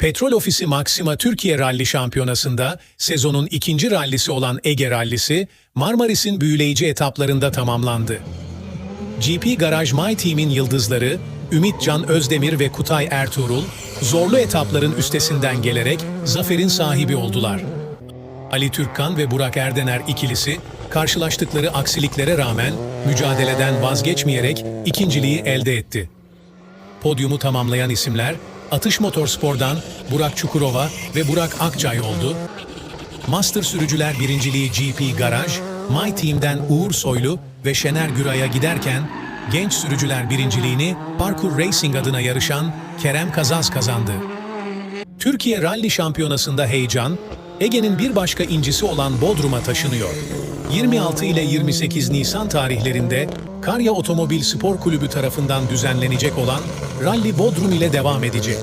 Petrol Ofisi Maxima Türkiye Ralli Şampiyonası'nda sezonun ikinci rallisi olan Ege Rallisi, Marmaris'in büyüleyici etaplarında tamamlandı. GP Garaj My Team'in yıldızları Ümit Can Özdemir ve Kutay Ertuğrul, zorlu etapların üstesinden gelerek zaferin sahibi oldular. Ali Türkkan ve Burak Erdener ikilisi, karşılaştıkları aksiliklere rağmen mücadeleden vazgeçmeyerek ikinciliği elde etti. Podyumu tamamlayan isimler, Atış Motorspor'dan Burak Çukurova ve Burak Akçay oldu. Master sürücüler birinciliği GP Garaj, My Team'den Uğur Soylu ve Şener Güray'a giderken, genç sürücüler birinciliğini Parkur Racing adına yarışan Kerem Kazaz kazandı. Türkiye Rally Şampiyonası'nda heyecan, Ege'nin bir başka incisi olan Bodrum'a taşınıyor. 26 ile 28 Nisan tarihlerinde Karya Otomobil Spor Kulübü tarafından düzenlenecek olan Rally Bodrum ile devam edecek.